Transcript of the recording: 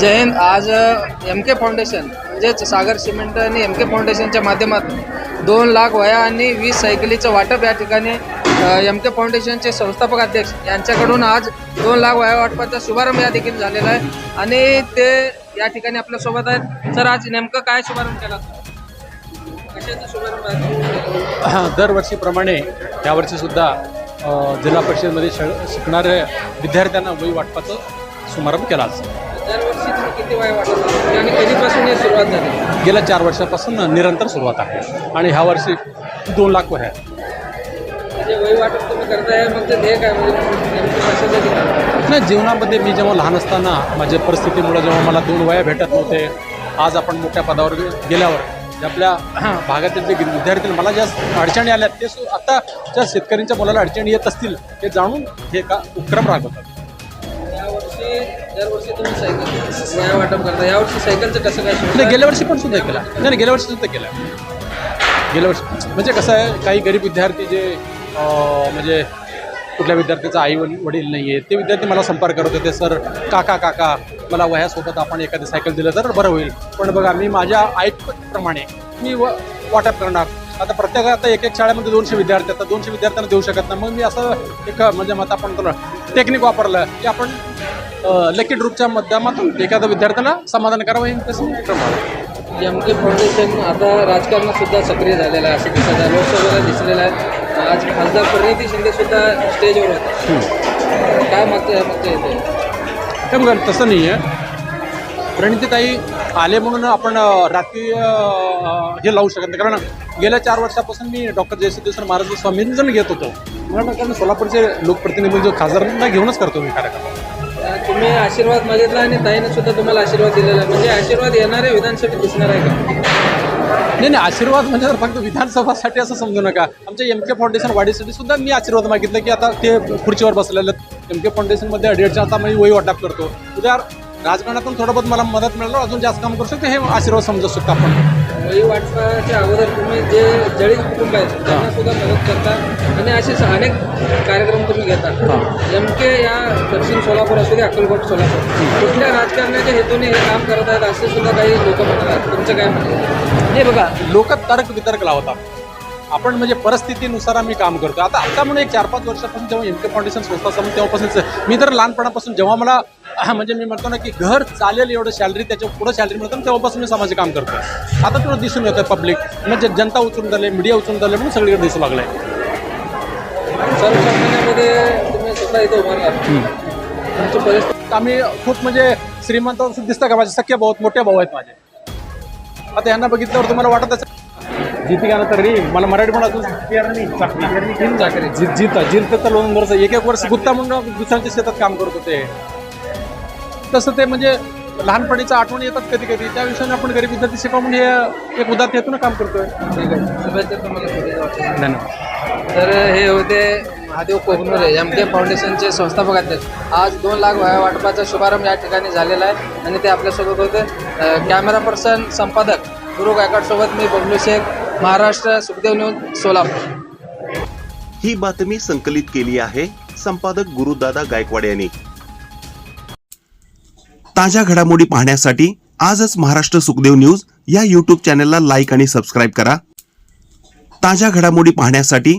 जय हिंद आज एम के फाउंडेशन म्हणजेच सागर सिमेंट आणि एम के फाउंडेशनच्या माध्यमातून दोन लाख वया आणि वीस सायकलीचं वाटप या ठिकाणी एम के फाउंडेशनचे संस्थापक अध्यक्ष यांच्याकडून आज दोन लाख वया वाटपाचा शुभारंभ या देखील झालेला आहे. आणि ते या ठिकाणी आपल्यासोबत आहेत. सर आज नेमकं काय शुभारंभ केला? कशाचा शुभारंभ आहे? दरवर्षीप्रमाणे यावर्षीसुद्धा जिल्हा परिषदेमध्ये श शिकणाऱ्या विद्यार्थ्यांना वही वाटपाचं समारंभ केला आज दरवर्षी तुम्ही किती वया वाटप करता? आणि कधीपासून ही सुरुवात झाली गेल्या चार वर्षापासून निरंतर सुरुवात आहे आणि ह्या वर्षी दोन लाख वह्या आहेत. म्हणजे वही वाटप तुम्ही करताय मग ते ध्येय काय म्हणजे नेमकं? नाही जीवनामध्ये मी जेव्हा लहान असताना माझ्या परिस्थितीमुळे जेव्हा मला दोन वया भेटत नव्हते आज आपण मोठ्या पदावर गे- गेल्यावर आपल्या भागातील जे विद्यार्थी मला ज्या अडचणी आल्या ते सु आता ज्या शेतकऱ्यांच्या मुलाला अडचणी येत असतील ते जाणून हे का उपक्रम राबवतात दरवर्षी तुम्ही सायकल वया वाटप करता. यावर्षी सायकलचं कसं काय सुरू नाही आहे? गेल्या वर्षी पण सुद्धा केला. नाही नाही, गेल्या वर्षी सुद्धा केला. गेल्या वर्षी. म्हणजे कसं आहे काही गरीब विद्यार्थी जे अं, म्हणजे कुठल्या विद्यार्थ्याचा आई वडील वडील नाही आहे ते विद्यार्थी मला संपर्क करत होते सर काका काका मला वह्यासोबत आपण एखादी सायकल दिलं तर बरं होईल. पण बघा मी माझ्या ऐकप्रमाणे मी व वाटप करणार. आता प्रत्येक आता एक एक शाळेमध्ये दोनशे विद्यार्थी आता दोनशे विद्यार्थ्यांना देऊ शकत नाही. मग मी असं एक म्हणजे मग आपण टेक्निक वापरलं की आपण लकी ग्रुपच्या माध्यमातून एखाद्या विद्यार्थ्याला समाधान करावं हे तसं. एम के फाउंडेशन आता राजकारणात सुद्धा सक्रिय झालेलं आहे. असं दिसत आहे. लोकसभेला दिसलेलं आहे. आज खासदार परिणिती शिंदे सुद्धा स्टेजवर होते. काय मत मत येते बघा तसं नाही आहे. प्रणितीताई आले म्हणून आपण अ, हे लावू शकत नाही. कारण गेल्या चार वर्षापासून मी डॉक्टर जयसिद्धेश्वर महाराज स्वामींजण घेत होतो. मला कारण सोलापूरचे लोकप्रतिनिधी जो खासदारांना घेऊनच करतो मी कार्यक्रम. तुम्ही आशीर्वाद मागितला आणि ताईने सुद्धा तुम्हाला आशीर्वाद दिलेला आहे. म्हणजे आशीर्वाद येणाऱ्या विधानसभेत दिसणार आहे का? नाही नाही आशीर्वाद म्हणजे फक्त विधानसभासाठी असं समजू नका. आमच्या एम के फाउंडेशन वाढीसाठी सुद्धा मी आशीर्वाद मागितलं की आता ते खुर्चीवर बसलेले एम के फाउंडेशनमध्ये अडीअडच्या आता मी वही वाटप करतो. उद्या राजकारणातून थोडं बहुत मला मदत मिळालं अजून जास्त काम करू शकतो हे आशीर्वाद समजू शकतो आपण. वही वाटपाच्या अगोदर तुम्ही जे जळीत कुटुंब आहेत त्यांना सुद्धा मदत करता आणि असे अनेक कार्यक्रम तुम्ही घेता. नेमके या दक्षिण सोलापूर असू दे अक्कलकोट सोलापूर. कुठल्या राजकारणाच्या हेतूने हे काम करत आहेत असे सुद्धा काही लोक म्हणतात. तुमचं काय म्हणणं हे बघा लोक तर्क वितर्क लावतात. आपण म्हणजे परिस्थितीनुसार आम्ही काम करतो आता आता म्हणून एक चार पाच वर्षापासून जेव्हा एम के फाउंडेशन संस्था समोर तेव्हापासूनच मी तर लहानपणापासून जेव्हा मला हा, म्हणजे मी म्हणतो ना की घर चालेल एवढं सॅलरी त्याच्या पुढं सॅलरी मिळतं तेव्हापासून मी समाज काम करतो आता थोडं दिसून येतं पब्लिक म्हणजे जनता उचलून झाले मीडिया उचलून झाले म्हणून सगळीकडे दिसू लागलंय. सर्वसामान्यामध्ये इथं आम्ही खूप म्हणजे श्रीमंत दिसतं का माझे सख्खे भाऊ मोठे भाऊ आहेत माझे. आता यांना बघितल्यावर तुम्हाला वाटत असेल जिती गाणं तर रे मला मराठी पण अजून चाकरी जित जित जिंत तर दोन वर्ष एक एक वर्ष गुत्ता म्हणून दुसऱ्यांच्या शेतात काम करत होते. तसं ते म्हणजे लहानपणीच्या आठवणी येतात कधी कधी त्या विषयाने आपण गरीब विद्यार्थी म्हणून हे एक उदाहरण हेतून काम करतोय. धन्यवाद. तर हे होते महादेव कोहनुरे एम के फाउंडेशनचे संस्थापक अध्यक्ष आज दोन लाख वया वाटपाचा शुभारंभ या ठिकाणी झालेला आहे आणि ते आपल्यासोबत होते. कॅमेरा पर्सन संपादक गुरु गायकाडसोबत मी बबलू शेख महाराष्ट्र सुखदेव न्यूज सोलापूर. ही बातमी संकलित केली आहे संपादक गुरुदादा गायकवाड यांनी. ताज्या घडामोडी पाहण्यासाठी आजच महाराष्ट्र सुखदेव न्यूज या यूट्यूब चॅनलला लाईक आणि सबस्क्राईब करा. ताज्या घडामोडी पाहण्यासाठी